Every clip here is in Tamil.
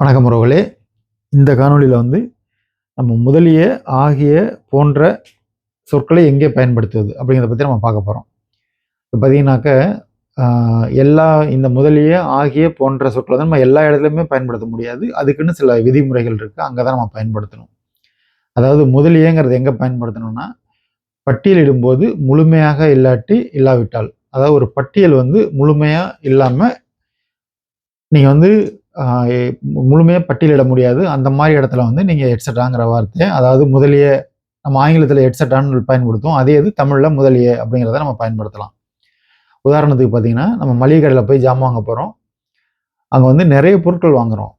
வணக்கம் உறவுகளே. இந்த காணொலியில் வந்து நம்ம முதலிய ஆகிய போன்ற சொற்களை எங்கே பயன்படுத்துவது அப்படிங்கிறத பற்றி நம்ம பார்க்க போகிறோம் இப்போ பார்த்தீங்கன்னாக்க எல்லா இந்த முதலிய ஆகிய போன்ற சொற்களை தான் நம்ம எல்லா இடத்துலையுமே பயன்படுத்த முடியாது. அதுக்குன்னு சில விதிமுறைகள் இருக்குது அங்கே தான் நம்ம பயன்படுத்தணும். அதாவது முதலியங்கிறது எங்கே பயன்படுத்தணும்னா பட்டியலிடும்போது முழுமையாக இல்லாட்டி இல்லாவிட்டால். அதாவது ஒரு பட்டியல் வந்து முழுமையாக இல்லாமல் நீங்கள் வந்து முழுமையாக பட்டியலிட முடியாது. அந்த மாதிரி இடத்துல வந்து நீங்கள் எட்ஸட்ராங்கிற வார்த்தையை அதாவது முதலிய நம்ம ஆங்கிலத்தில் எட்ஸட்ரான்னு பயன்படுத்துவோம். அதே இது தமிழில் முதலிய அப்படிங்கிறத நம்ம பயன்படுத்தலாம். உதாரணத்துக்கு பார்த்தீங்கன்னா நம்ம மளிகை கடையில் போய் ஜாமான் வாங்க போகிறோம் அங்கே வந்து நிறைய பொருட்கள் வாங்குகிறோம்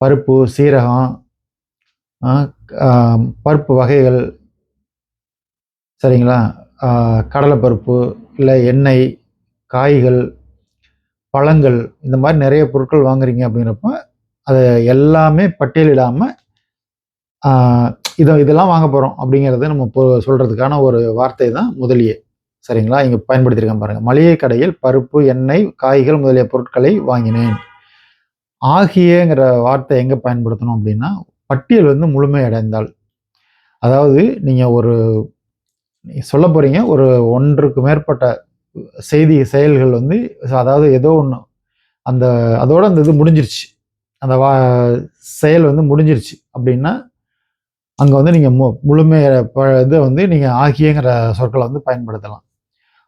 பருப்பு சீரகம் பருப்பு வகைகள் சரிங்களா? கடலைப்பருப்பு இல்லை எண்ணெய் காய்கள் பழங்கள் இந்த மாதிரி நிறைய பொருட்கள் வாங்குறீங்க அப்படிங்கிறப்ப அதை எல்லாமே பட்டியலிடாமல் இதை இதெல்லாம் வாங்க போகிறோம் அப்படிங்கிறத நம்ம சொல்கிறதுக்கான ஒரு வார்த்தை தான் முதலியே. சரிங்களா? இங்கே பயன்படுத்தியிருக்கேன் பாருங்கள் மளிகை கடையில் பருப்பு எண்ணெய் காய்கள் முதலிய பொருட்களை வாங்கினேன். ஆகியங்கிற வார்த்தை எங்கே பயன்படுத்தணும் அப்படின்னா பட்டியல் வந்து முழுமை அடைந்தால். அதாவது நீங்கள் ஒரு சொல்ல போகிறீங்க ஒரு ஒன்றுக்கு மேற்பட்ட செய்தி செயல்கள் வந்து அதாவது ஏதோ ஒன்று அந்த அதோட அந்த இது முடிஞ்சிருச்சு. அந்த வா செயல் வந்து முடிஞ்சிருச்சு அப்படின்னா அங்கே வந்து நீங்கள் மு முழுமைய ப இதை வந்து நீங்கள் ஆகியங்கிற சொற்களை வந்து பயன்படுத்தலாம்.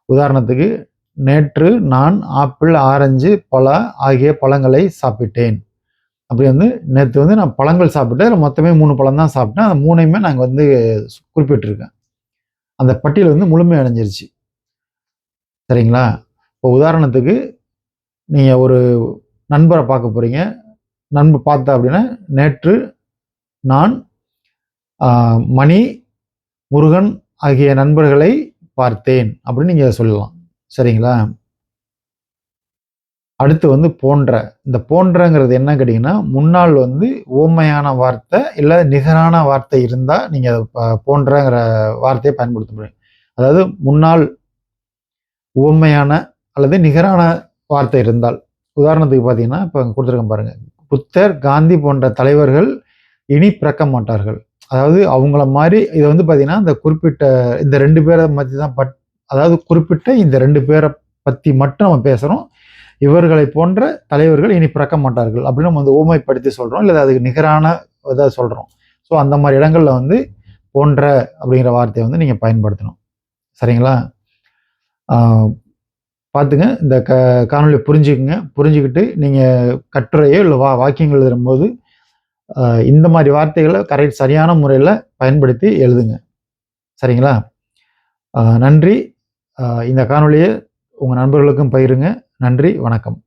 உதாரணத்துக்கு நேற்று நான் ஆப்பிள் ஆரஞ்சு பழ ஆகிய பழங்களை சாப்பிட்டேன். அப்படி வந்து நேற்று வந்து நான் பழங்கள் சாப்பிட்டேன் மொத்தமே மூணு பழம் தான் சாப்பிட்டேன். அந்த மூணையுமே நாங்கள் வந்து குறிப்பிட்டிருக்கேன். அந்த பட்டியல் வந்து முழுமை அடைஞ்சிருச்சு சரிங்களா? இப்போ உதாரணத்துக்கு நீங்கள் ஒரு நண்பரை பார்க்க போகிறீங்க நண்பர் பார்த்தா அப்படின்னா நேற்று நான் மணி முருகன் ஆகிய நண்பர்களை பார்த்தேன் அப்படின்னு நீங்கள் சொல்லலாம். சரிங்களா? அடுத்து வந்து போன்ற. இந்த போன்றங்கிறது என்ன கேட்டிங்கன்னா முன்னால் வந்து ஓமையான வார்த்தை இல்லை நிகரான வார்த்தை இருந்தால் நீங்கள் போன்றங்கிற வார்த்தையை பயன்படுத்த முடியும் அதாவது முன்னால் உவமையான அல்லது நிகரான வார்த்தை இருந்தால் உதாரணத்துக்கு பார்த்தீங்கன்னா இப்போ கொடுத்துருக்கேன் பாருங்கள் புத்தர் காந்தி போன்ற தலைவர்கள் இனி பிறக்க மாட்டார்கள். அதாவது அவங்கள மாதிரி இதை வந்து பார்த்தீங்கன்னா இந்த குறிப்பிட்ட இந்த ரெண்டு பேரை பற்றி தான் பட் அதாவது குறிப்பிட்ட இந்த ரெண்டு பேரை பற்றி மட்டும் நம்ம பேசுகிறோம் இவர்களை போன்ற தலைவர்கள் இனி பிறக்க மாட்டார்கள் அப்படின்னு நம்ம வந்து ஊமைப்படுத்தி சொல்கிறோம் இல்லை அதுக்கு நிகரான இதாக சொல்கிறோம் ஸோ அந்த மாதிரி இடங்களில் வந்து போன்ற அப்படிங்கிற வார்த்தையை வந்து நீங்கள் பயன்படுத்தணும். சரிங்களா? பார்த்துங்க. இந்த க காணொலியை புரிஞ்சுக்குங்க. புரிஞ்சுக்கிட்டு நீங்கள் கட்டுரையோ இல்லை வா வாக்கியங்கள் எழுதும்போது இந்த மாதிரி வார்த்தைகளை கரெக்ட் சரியான முறையில் பயன்படுத்தி எழுதுங்க. சரிங்களா? நன்றி. இந்த காணொலியை உங்கள் நண்பர்களுக்கும் பயிருங்க நன்றி. வணக்கம்.